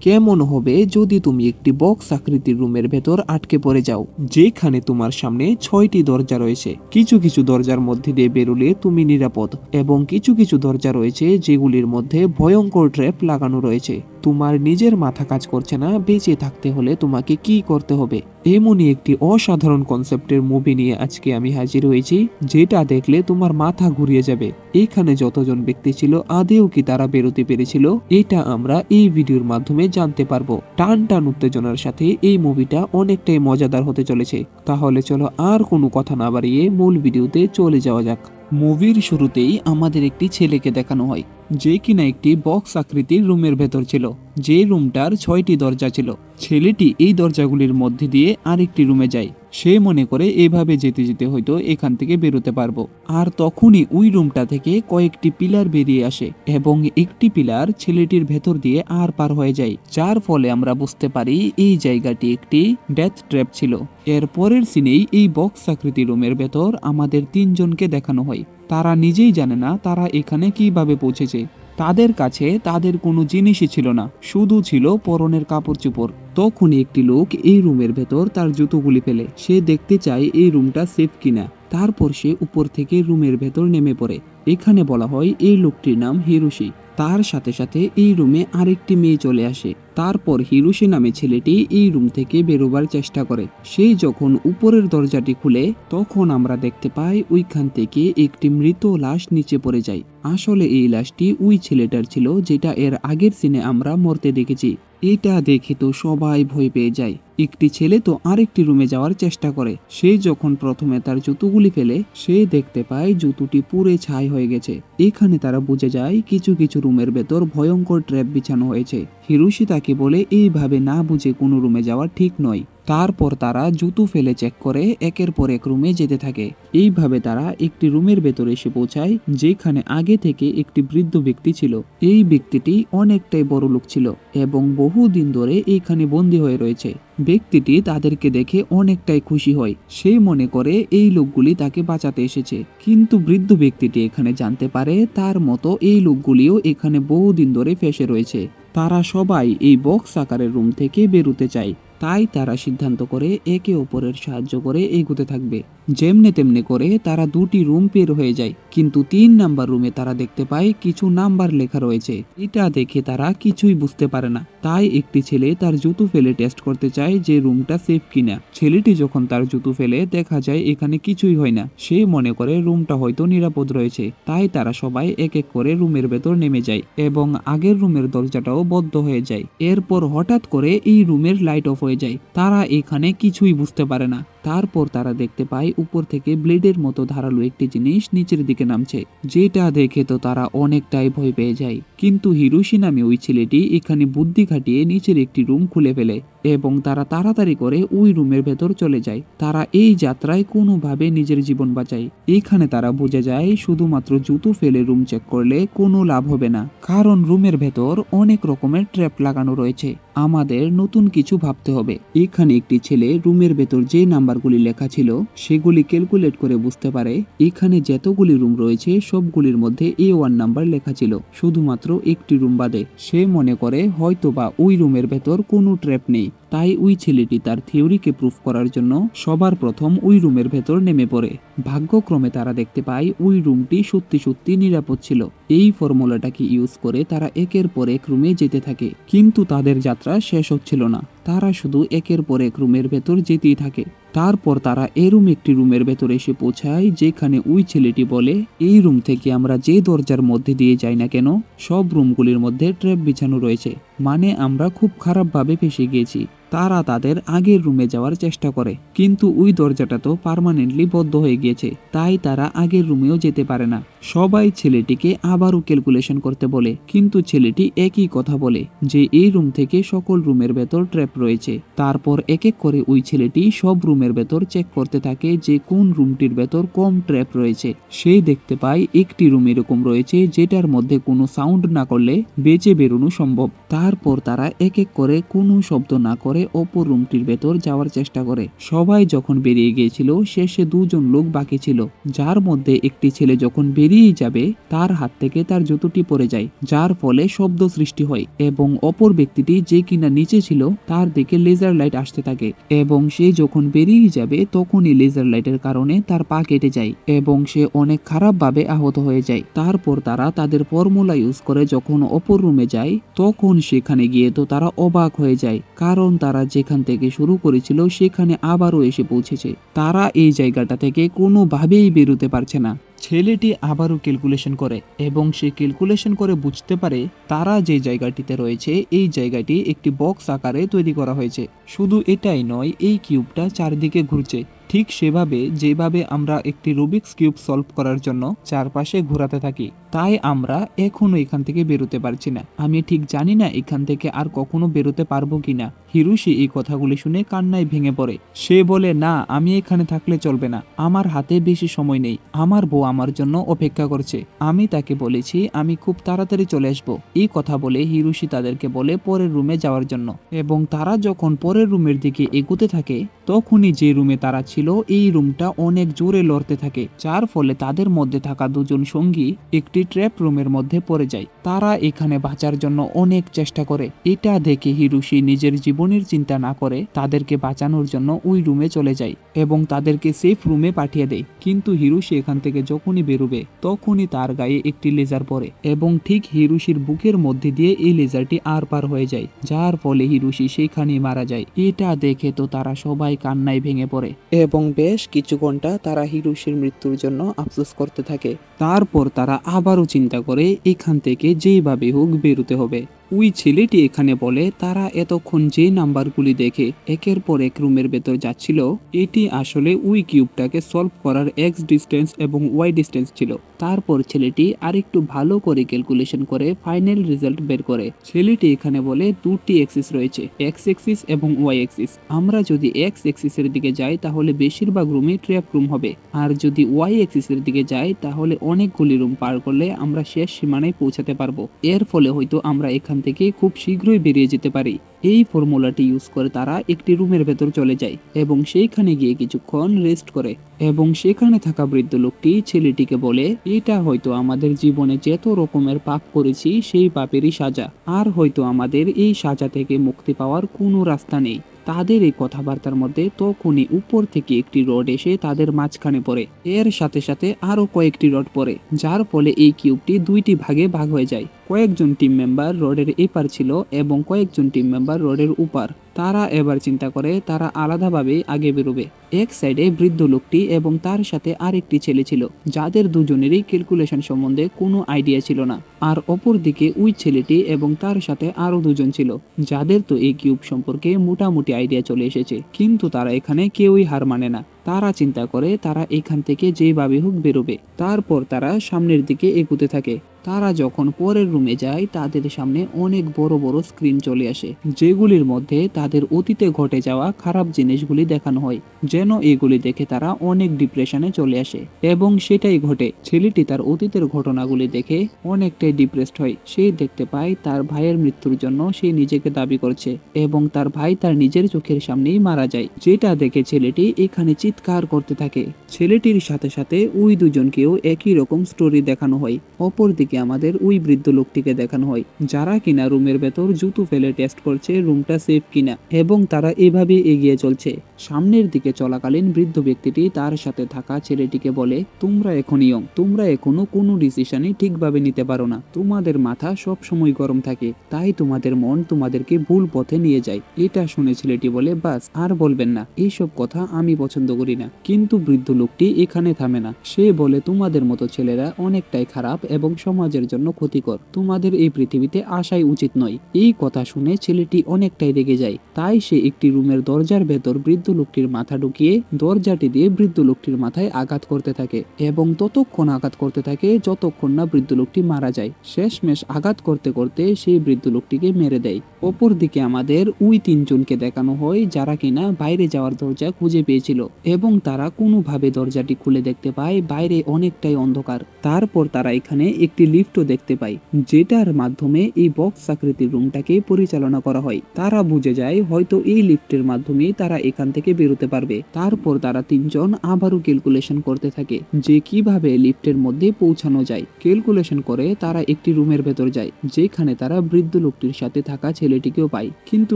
কেমন হবে যদি তুমি একটি বক্স আকৃতির রুমের ভেতর আটকে পড়ে যাও? যেখানে তোমার সামনে ছয়টি দরজা রয়েছে। কিছু কিছু দরজার মধ্যে দিয়ে বেরোলে তুমি নিরাপদ এবং কিছু কিছু দরজা রয়েছে যেগুলির মধ্যে ভয়ঙ্কর ট্র্যাপ লাগানো রয়েছে। তোমার নিজের মাথা কাজ করছে না, বেঁচে থাকতে হলে তোমাকে কি করতে হবে? এমনই একটি অসাধারণ কনসেপ্টের মুভি নিয়ে আজকে আমি হাজির হয়েছি, যেটা দেখলে তোমার মাথা ঘুরিয়ে যাবে। এখানে যতজন ব্যক্তি ছিল, আদেও কি তারা বেরোতে পেরেছিল? এটা আমরা এই ভিডিওর মাধ্যমে জানতে পারব। টান টান উত্তেজনার সাথে এই মুভিটা অনেকটাই মজাদার হতে চলেছে। তাহলে চলো আর কোনো কথা না বাড়িয়ে মূল ভিডিওতে চলে যাওয়া যাক। মুভির শুরুতেই আমাদের একটি ছেলেকে দেখানো হয়, যে কিনা একটি বক্স আকৃতির রুমের ভেতর ছিল, যে রুমটার ছয়টি দরজা ছিল। ছেলেটি এই দরজাগুলির মধ্যে দিয়ে আরেকটি রুমে যায়। সে মনে করে এভাবে যেতে যেতে হয়তো এখান থেকে বেরোতে পারব। আর তখনই ওই রুমটা থেকে কয়েকটি পিলার বেরিয়ে আসে এবং একটি পিলার ছেলেটির ভেতর দিয়ে আর পার হয়ে যায়। যার ফলে আমরা বুঝতে পারি এই জায়গাটি একটি ডেথ ট্র্যাপ ছিল। এর পরের সিনেই এই বক্স আকৃতি রুমের ভেতর আমাদের তিনজনকে দেখানো হয়। তারা নিজেই জানে না তারা এখানে কীভাবে পৌঁছেছে। তাদের কাছে তাদের কোনো জিনিসই ছিল না, শুধু ছিল পরনের কাপড় চোপড়। তখনই একটি লোক এই রুমের ভেতর তার জুতোগুলি ফেলে। সে দেখতে চায় এই রুমটা সেফ কিনা। তারপর সে উপর থেকে রুমের ভেতর নেমে পড়ে। এখানে বলা হয় এই লোকটির নাম হিরোশি। তার সাথে সাথে এই রুমে আরেকটি মেয়ে চলে আসে। তারপর হিরোশি নামে ছেলেটি এই রুম থেকে বেরোবার চেষ্টা করে। সেই যখন উপরের দরজাটি খুলে, তখন আমরা দেখতে পাই ওইখান থেকে একটি মৃত লাশ নিচে পড়ে যায়। আসলে এই লাশটি ওই ছেলেটার ছিল, যেটা এর আগের সিনে আমরা মরতে দেখেছি। এটা দেখে তো সবাই ভয় পেয়ে যায়। একটি ছেলে তো আরেকটি রুমে যাওয়ার চেষ্টা করে। সে যখন প্রথমে তার জুতোগুলি ফেলে, সে দেখতে পায় জুতোটি পুরে ছাই হয়ে গেছে। এখানে তারা বুঝে যায় কিছু কিছু রুমের ভেতর ভয়ঙ্কর ট্র্যাপ বিছানো হয়েছে। হিরুশি তাকে বলে এইভাবে না বুঝে কোনো রুমে যাওয়া ঠিক নয়। তারপর তারা জুতো ফেলে চেক করে একের পর এক রুমে যেতে থাকে। এইভাবে তারা একটি রুমের ভেতরে এসে পৌঁছায়, যেখানে আগে থেকে একটি বৃদ্ধ ব্যক্তি ছিল। এই ব্যক্তিটি অনেকটাই বড় লোক ছিল এবং বহু দিন ধরে এইখানে বন্দী হয়ে রয়েছে। ব্যক্তিটি তাদেরকে দেখে অনেকটাই খুশি হয়। সে মনে করে এই লোকগুলি তাকে বাঁচাতে এসেছে। কিন্তু বৃদ্ধ ব্যক্তিটি এখানে জানতে পারে তার মতো এই লোকগুলিও এখানে বহুদিন ধরে ফেসে রয়েছে। তারা সবাই এই বক্স আকারের রুম থেকে বেরোতে চায়। তাই তারা সিদ্ধান্ত করে একে অপরের সাহায্য করে এগুতে থাকবে। যেমনে তেমনি করে তারা দুটি রুম পের হয়ে যায়, কিন্তু তিন নাম্বার রুমে তারা দেখতে পায় কিছু নাম্বার লেখা রয়েছে। এটা দেখে তারা কিছুই বুঝতে পারে না। তাই একটি ছেলে তার জুতো ফেলে টেস্ট করতে চায় যে রুমটা সেফ কিনা। ছেলেটি যখন তার জুতো ফেলে, দেখা যায় এখানে কিছুই হয় না। সে মনে করে রুমটা হয়তো নিরাপদ রয়েছে। তাই তারা সবাই এক এক করে রুমের ভেতর নেমে যায় এবং আগের রুমের দরজাটাও বদ্ধ হয়ে যায়। এরপর হঠাৎ করে এই রুমের লাইট অফ হয়ে যায়। তারা এখানে কিছুই বুঝতে পারে না। তারপর তারা দেখতে পায় উপর থেকে ব্লেডের মতো ধারালো একটি জিনিস নিচের দিকে নামছে, যেটা দেখে তো তারা অনেকটাই ভয় পেয়ে যায়। কিন্তু হিরোশি নামে ওই ছেলেটি এখানে বুদ্ধি খাটিয়ে নিচের একটি রুম খুলে ফেলে। এবং তারা তাড়াতাড়ি করে ওই রুমের ভেতর চলে যায়। তারা এই যাত্রায় কোনোভাবে নিজের জীবন বাঁচায়। এখানে তারা বুঝে যায়, শুধুমাত্র জুতো ফেলে রুম চেক করলে কোনো লাভ হবে না। কারণ রুমের ভেতর অনেক রকমের ট্র্যাপ লাগানো রয়েছে। আমাদের নতুন কিছু ভাবতে হবে। এখানে একটি ছেলে রুমের ভেতর যে নাম্বারগুলি লেখা ছিল, সেগুলি ক্যালকুলেট করে বুঝতে পারে। এখানে যতগুলি রুম রয়েছে, সবগুলির মধ্যে এ ওয়ান নাম্বার লেখা ছিল। শুধুমাত্র একটি রুম বাদে। সে মনে করে হয়তোবা ওই রুমের ভেতর কোনো ট্র্যাপ নেই। তাই ওই ছেলেটি তার থিওরিকে প্রুফ করার জন্য সবার প্রথম ওই রুমের ভেতর নেমে পড়ে। ভাগ্যক্রমে তারা দেখতে পায় ওই রুমটি সত্যি সত্যি নিরাপদ ছিল। এই ফর্মুলাটাকে ইউজ করে তারা একের পর এক রুমে যেতে থাকে। কিন্তু তাদের যাত্রা শেষ হচ্ছিল না। তারা শুধু একের পর এক রুমের ভেতর যেতেই থাকে। তারপর তারা এরুম একটি রুমের ভেতরে এসে পৌঁছায়, যেখানে ওই ছেলেটি বলে, এই রুম থেকে আমরা যে দরজার মধ্যে দিয়ে যাই না কেন, সব রুমগুলির মধ্যে ট্র্যাপ বিছানো রয়েছে। মানে আমরা খুব খারাপভাবে ফেসে গিয়েছি। তারা তাদের আগের রুমে যাওয়ার চেষ্টা করে। কিন্তু ওই দরজাটা তো পার্মানেন্টলি বদ্ধ হয়ে গিয়েছে। তাই তারা আগের রুমেও যেতে পারে না। সবাই ছেলেটিকে আবারও ক্যালকুলেশন করতে বলে। কিন্তু ছেলেটি একই কথা বলে যে, এই রুম থেকে সকল রুমের ভেতর ট্র্যাপ রয়েছে। তারপর এক এক করে ওই ছেলেটি সব রুমের ভেতর চেক করতে থাকে যে, কোন রুমটির ভেতর কম ট্র্যাপ রয়েছে। সেই দেখতে পায় একটি রুম এরকম রয়েছে যেটার মধ্যে কোনো সাউন্ড না করলে বেঁচে বেরোনো সম্ভব। তারপর তারা এক এক করে কোনো শব্দ না করে অপর রুমটির ভেতর যাওয়ার চেষ্টা করে। সবাই যখন বেরিয়ে গিয়েছিল, শেষে দুজন লোক বাকি ছিল। যার মধ্যে একটি ছেলে যখন বেরিয়ে যাবে, তার হাত থেকে তার জুতোটি পড়ে যায়, যার ফলে শব্দ সৃষ্টি হয় এবং অপর ব্যক্তিটি যে কিনা নিচে ছিল, তার দিকে লেজার লাইট আসতে থাকে এবং সে যখন বেরিয়ে যাবে, তখনই লেজার লাইটের কারণে তার পা কেটে যায় এবং সে অনেক খারাপভাবে আহত হয়ে যায়। তারপর তারা তাদের ফর্মুলা ইউজ করে যখন অপর রুমে যায়, তখন সেখানে গিয়ে তো তারা অবাক হয়ে যায়, কারণ তারা যেখান থেকে শুরু করেছিল সেখানে আবারও এসে পৌঁছেছে। তারা এই জায়গাটা থেকে কোনোভাবেই বেরোতে পারছে না। ছেলেটি আবারও ক্যালকুলেশন করে এবং সে ক্যালকুলেশন করে বুঝতে পারে তারা যে জায়গাটিতে রয়েছে, এই জায়গাটি একটি বক্স আকারে তৈরি করা হয়েছে। শুধু এটাই নয়, এই কিউবটা চারদিকে ঘুরছে। ঠিক সেভাবে যেভাবে আমরা একটি রুবিক্স কিউব সলভ করার জন্য চারপাশে ঘোরাতে থাকি, তাই আমরা এখনও এখান থেকে বেরোতে পারছি না। আমি ঠিক জানি না এখান থেকে আর কখনো বেরোতে পারব কিনা। হিরুশি এই কথাগুলি শুনে কান্নায় ভেঙে পড়ে। সে বলে, না, আমি এখানে থাকলে চলবে না। আমার হাতে বেশি সময় নেই। আমার বউ আমার জন্য অপেক্ষা করছে। আমি তাকে বলেছি, আমি খুব তাড়াতাড়ি চলে আসব। এই কথা বলে হিরুশি তাদেরকে বলে পরের রুমে যাওয়ার জন্য। এবং তারা যখন পরের রুমের দিকে এগুতে থাকে, তখনই যে রুমে তারা ছিল এই রুমটা অনেক জোরে লড়তে থাকে, যার ফলে তাদের মধ্যে থাকা দুজন সঙ্গী একটি ট্র্যাপ রুমের মধ্যে পড়ে যায়। তারা এখানে বাঁচার জন্য অনেক চেষ্টা করে। এটা দেখে হিরুশি নিজের জীবনের চিন্তা না করে তাদেরকে বাঁচানোর জন্য ওই রুমে চলে যায় এবং তাদেরকে সেফ রুমে পাঠিয়ে দেয়। কিন্তু হিরুশি এখান থেকে যখনই বেরোবে, তখনই তার গায়ে একটি লেজার পড়ে এবং ঠিক হিরুশির বুকের মধ্যে দিয়ে এই লেজারটি আর পার হয়ে যায়, যার ফলে হিরুশি সেইখানে মারা যায়। এটা দেখে তো তারা সবাই কান্নায় ভেঙে পড়ে এবং বেশ কিছু ঘণ্টা তারা হিরুশির মৃত্যুর জন্য আফসোস করতে থাকে। তারপর তারা আবারও চিন্তা করে, এখান থেকে যেভাবে হোক বেরোতে হবে। ওই ছেলেটি এখানে বলে, তারা এতক্ষণ যে নাম্বারগুলি দেখে একের পর এক রুমের ভেতর যাচ্ছিল, এটি আসলে ওই কিউবটাকে সলভ করার এক্স ডিস্টেন্স এবং ওয়াই ডিস্টেন্স ছিল। তারপর ছেলেটি আরেকটু ভালো করে ক্যালকুলেশন করে ফাইনাল রেজাল্ট বের করে। ছেলেটি এখানে বলে, দুটি এক্সিস রয়েছে এক্স এক্সিস এবং ওয়াই এক্সিস আমরা যদি এক্স এক্সিসের দিকে যাই, তাহলে বেশিরভাগ রুমে ট্র্যাপ রুম হবে। আর যদি ওয়াই এক্সিসের দিকে যাই, তাহলে অনেকগুলি রুম পার করলে আমরা শেষ সীমানায় পৌঁছাতে পারব। এর ফলে হয়তো আমরা এখান থেকে খুব শীঘ্রই বেরিয়ে যেতে পারি। এই ফর্মুলাটি ইউজ করে তারা একটি রুমের ভেতর চলে যায় এবং সেইখানে গিয়ে কিছুক্ষণ রেস্ট করে এবং সেখানে থাকা বৃদ্ধ লোকটি ছেলেটিকে বলে, এটা হয়তো আমাদের জীবনে যত রকমের পাপ করেছি, সেই পাপেরই সাজা। আর হয়তো আমাদের এই সাজা থেকে মুক্তি পাওয়ার কোনো রাস্তা নেই। তাদের এই কথাবার্তার মধ্যে তখনই উপর থেকে একটি রড এসে তাদের মাঝখানে পড়ে। এর সাথে সাথে আরও কয়েকটি রড পড়ে, যার ফলে এই কিউবটি দুইটি ভাগে ভাগ হয়ে যায়। কয়েকজন টিম মেম্বার রোডের এপার ছিল এবং কয়েকজন টিম মেম্বার রোডের উপার। তারা এবার চিন্তা করে তারা আলাদাভাবে আগে বেরোবে। এক সাইডে বৃদ্ধ লোকটি এবং তার সাথে আরেকটি ছেলে ছিল, যাদের দুজনেরই ক্যালকুলেশন সম্বন্ধে কোনো আইডিয়া ছিল না। আর অপর দিকে ওই ছেলেটি এবং তার সাথে আরও দুজন ছিল, যাদের তো এই কিউব সম্পর্কে মোটামুটি আইডিয়া চলে এসেছে। কিন্তু তারা এখানে কেউই হার মানে না। তারা চিন্তা করে, তারা এখান থেকে যেভাবে হোক বেরোবে। তারপর তারা সামনের দিকে এগুতে থাকে। তারা যখন পরের রুমে যায়, তাদের সামনে অনেক বড় বড় স্ক্রিন চলে আসে, যেগুলির মধ্যে তাদের অতীতে ঘটে যাওয়া খারাপ জিনিসগুলি দেখানো হয়, যেন এগুলি দেখে তারা অনেক ডিপ্রেশনে চলে আসে। এবং সেটাই ঘটে, ছেলেটি তার অতীতের ঘটনাগুলি দেখে অনেকটাই ডিপ্রেসড হয়। সে দেখতে পায়, তার ভাইয়ের মৃত্যুর জন্য সে নিজেকে দাবি করছে এবং তার ভাই তার নিজের চোখের সামনেই মারা যায়। যেটা দেখে ছেলেটি এখানে চিৎকার করতে থাকে। ছেলেটির সাথে সাথে ওই দুজনকেও একই রকম স্টোরি দেখানো হয়। অপরদিকে আমাদের ওই বৃদ্ধ লোকটিকে দেখানো হয়, যারা কিনা রুমের ভেতর জুতো ফেলে টেস্ট করছে রুমটা সেফ কিনা এবং তারা এভাবে এগিয়ে চলছে। সামনের দিকে চলাকালীন বৃদ্ধ ব্যক্তিটি তার সাথে থাকা ছেলেটিকে বলে, তোমরা এখন ইয়ং, তোমরা এখনও কোনো ডিসিশনই ঠিকভাবে নিতে পারো না। তোমাদের মাথা সব সময় গরম থাকে, তাই তোমাদের মন তোমাদেরকে ভুল পথে নিয়ে যায়। এটা শুনে ছেলেটি বলে, বাস, আর বলবেন না। এইসব কথা আমি পছন্দ করি না। কিন্তু বৃদ্ধ লোকটি এখানে থামে না। সে বলে, তোমাদের মতো ছেলেরা অনেকটাই খারাপ এবং সমাজের জন্য ক্ষতিকর। তোমাদের এই পৃথিবীতে আসাই উচিত নয়। এই কথা শুনে ছেলেটি অনেকটাই রেগে যায়। তাই সে একটি রুমের দরজার ভেতর বৃদ্ধ লোকটির মাথা ঢুকিয়ে দরজাটি দিয়ে বৃদ্ধ লোকটির মাথায় আঘাত করতে থাকে এবং ততক্ষণ আঘাত করতে থাকে যতক্ষণ না বৃদ্ধ লোকটি মারা যায়। শেষমেশ আঘাত করতে করতে সেই বৃদ্ধ লোকটিকে মেরে দেয়। অপর দিকে আমাদের ওই তিনজনকে দেখানো হয় যারা কিনা বাইরে যাওয়ার দরজা খুঁজে পেয়েছিল এবং তারা কোনোভাবে দরজাটি খুলে দেখতে পায়, বাইরে অনেকটাই অন্ধকার। তারপর তারা এখানে একটি লিফটও দেখতে পায়, যেটার মাধ্যমে এই বক্স আকৃতির রুমটাকে পরিচালনা করা হয়। তারা বুঝে যায়, হয়তো এই লিফটের মাধ্যমে তারা এখান থেকে বেরোতে পারবে। তারপর তারা তিনজন আবারও ক্যালকুলেশন করতে থাকে যে কীভাবে লিফটের মধ্যে পৌঁছানো যায়। ক্যালকুলেশন করে তারা একটি রুমের ভেতর যায়, যেখানে তারা বৃদ্ধ লোকটির সাথে থাকা ছেলেটিকেও পায়। কিন্তু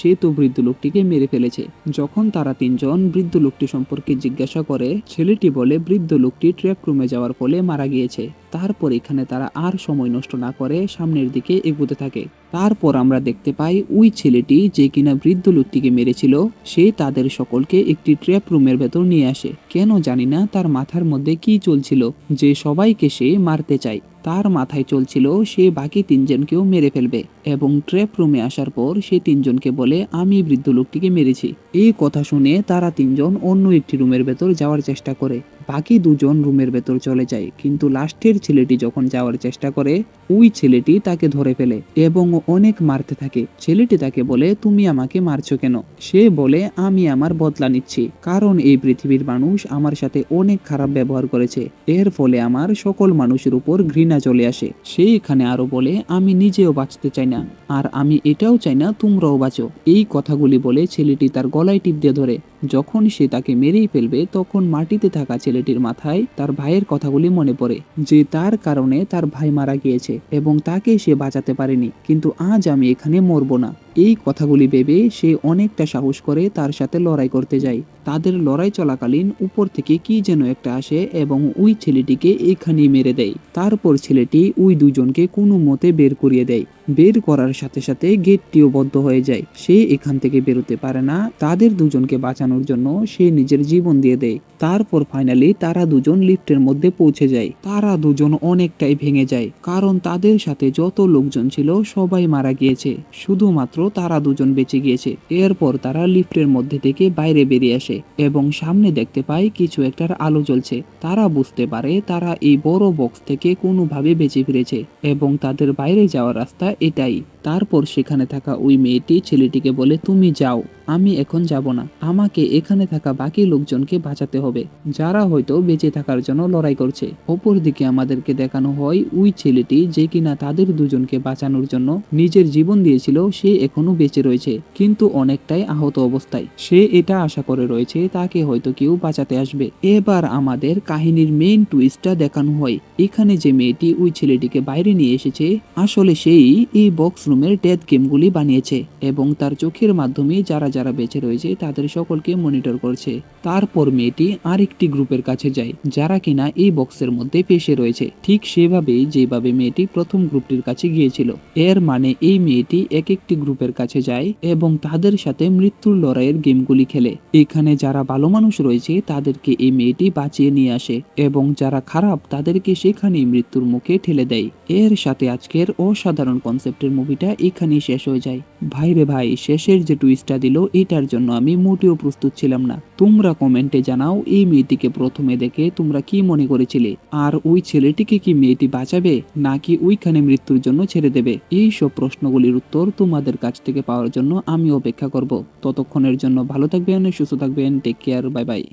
সে তো বৃদ্ধ লোকটিকে মেরে ফেলেছে। যখন তারা তিনজন বৃদ্ধ লোকটি সম্পর্কে জিজ্ঞাসা করে ছেলেটি বলে বৃদ্ধ লোকটি ট্র্যাক রুমে যাওয়ার ফলে মারা গিয়েছে। তারপর এখানে তারা আর সময় নষ্ট না করে সামনের দিকে এগোতে থাকে। তারপর আমরা দেখতে পাই ওই ছেলেটি যে কিনা বৃদ্ধ লোকটিকে মেরেছিল, সে তাদের সকলকে একটি ট্র্যাপ রুমের ভেতর নিয়ে আসে। কেন জানি না তার মাথার মধ্যে কি চলছিল, যে সবাইকে সে মারতে চায়। তার মাথায় চলছিল, সে বাকি তিনজনকেও মেরে ফেলবে এবং ট্র্যাপ রুমে আসার পর সে তিনজনকে বলে, আমি বৃদ্ধ লোকটিকে মেরেছি। এই কথা শুনে তারা তিনজন অন্য একটি রুমের ভেতর যাওয়ার চেষ্টা করে। বাকি দুজন রুমের ভেতর চলে যায়। কিন্তু লাস্টের ছেলেটি যখন যাওয়ার চেষ্টা করে ওই ছেলেটি তাকে ধরে ফেলে এবং অনেক মারতে থাকে। ছেলেটি তাকে বলে, তুমি আমাকে মারছো কেন? সে বলে, আমি আমার বদলা নিচ্ছি, কারণ এই পৃথিবীর মানুষ আমার সাথে অনেক খারাপ ব্যবহার করেছে। এর ফলে আমার সকল মানুষের উপর ঘৃণা চলে আসে। সে এখানে আরও বলে, আমি নিজেও বাঁচতে চাই না, আর আমি এটাও চাই না, তোমরাও বাঁচো। এই কথাগুলি বলে ছেলেটি তার গলায় টিপ দিয়ে ধরে। যখন সে তাকে মেরেই ফেলবে, তখন মাটিতে থাকা ছেলেটির মাথায় তার ভাইয়ের কথাগুলি মনে পড়ে, যে তার কারণে তার ভাই মারা গিয়েছে। এবং তাকে সে বাঁচাতে পারেনি। কিন্তু আজ আমি এখানে মরবো না। এই কথাগুলি ভেবে সে অনেকটা সাহস করে তার সাথে লড়াই করতে যায়। তাদের লড়াই চলাকালীন উপর থেকে কি যেন একটা আসে এবং ওই ছেলেটিকে এখানেই মেরে দেয়। তারপর ছেলেটি ওই দুজনকে কোনো মতে বের করিয়ে দেয়। বের করার সাথে সাথে গেটটিও বদ্ধ হয়ে যায়। সে এখান থেকে বেরোতে পারে না। তাদের দুজনকে বাঁচানোর জন্য সে নিজের জীবন দিয়ে দেয়। তারপর ফাইনালি তারা দুজন লিফটের মধ্যে পৌঁছে যায়। তারা দুজন অনেকটাই ভেঙে যায়। কারণ তাদের সাথে যত লোকজন ছিল সবাই মারা গিয়েছে। শুধুমাত্র তারা দুজন বেঁচে গিয়েছে। এরপর তারা লিফটের মধ্যে থেকে বাইরে বেরিয়ে আসে এবং সামনে দেখতে পায় কিছু একটার আলো জ্বলছে। তারা বুঝতে পারে তারা এই বড় বক্স থেকে কোনোভাবে বেঁচে ফিরেছে এবং তাদের বাইরে যাওয়ার রাস্তা এটাই। তারপর সেখানে থাকা ওই মেয়েটি ছেলেটিকে বলে, তুমি যাও, আমি এখন যাব না। আমাকে এখানে থাকা বাকি লোকজনকে বাঁচাতে হবে। যারা হয়তো বেঁচে থাকার জন্য লড়াই করছে। অপরদিকে আমাদেরকে দেখানো হয়, ওই ছেলেটি যে কিনা তাদের দুজনকে বাঁচানোর জন্য নিজের জীবন দিয়েছিল, সে এখনও বেঁচে রয়েছে। কিন্তু অনেকটাই আহত অবস্থায়। সে এটা আশা করে রয়েছে, তাকে হয়তো কেউ বাঁচাতে আসবে। এবার আমাদের কাহিনীর মেইন টুইস্টটা দেখানো হয়। এখানে যে মেয়েটি ওই ছেলেটিকে বাইরে নিয়ে এসেছে, আসলে সেই এই বক্স রুমের ডেথ গেমগুলি বানিয়েছে এবং তার চোখের মাধ্যমে যারা যারা বেঁচে রয়েছে তাদের সকলকে মনিটর করছে। তারপর মেয়েটি আরেকটি গ্রুপের কাছে যায়, যারা কিনা এই বক্সের মধ্যে পেশে রয়েছে। ঠিক সেভাবেই, যেভাবে মেয়েটি প্রথম গ্রুপটির কাছে গিয়েছিল, এর মানে এই মেয়েটি এক একটি গ্রুপের কাছে যায় এবং তাদের সাথে মৃত্যুর লড়াইয়ের গেমগুলি খেলে। এখানে যারা ভালো মানুষ রয়েছে, তাদেরকে এই মেয়েটি বাঁচিয়ে নিয়ে আসে এবং যারা খারাপ, তাদেরকে সেখানেই মৃত্যুর মুখে ঠেলে দেয়। এর সাথে আজকের অসাধারণ কনসেপ্টের মুভিটা এখানেই শেষ হয়ে যায়। ভাই রে ভাই, শেষের যে টুইস্টটা দিল, এটার জন্য আমি মোটেও প্রস্তুত ছিলাম না। তোমরা কমেন্টে জানাও, এই মেয়েটিকে প্রথমে দেখে তোমরা কি মনে করেছিলে? আর ওই ছেলেটিকে কি মেয়েটি বাঁচাবে, নাকি ওইখানে মৃত্যুর জন্য ছেড়ে দেবে? এই সব প্রশ্নগুলির উত্তর তোমাদের কাছ থেকে পাওয়ার জন্য আমি অপেক্ষা করব। ততক্ষণের জন্য ভালো থাকবেন, সুস্থ থাকবেন টেক কেয়ার বাই বাই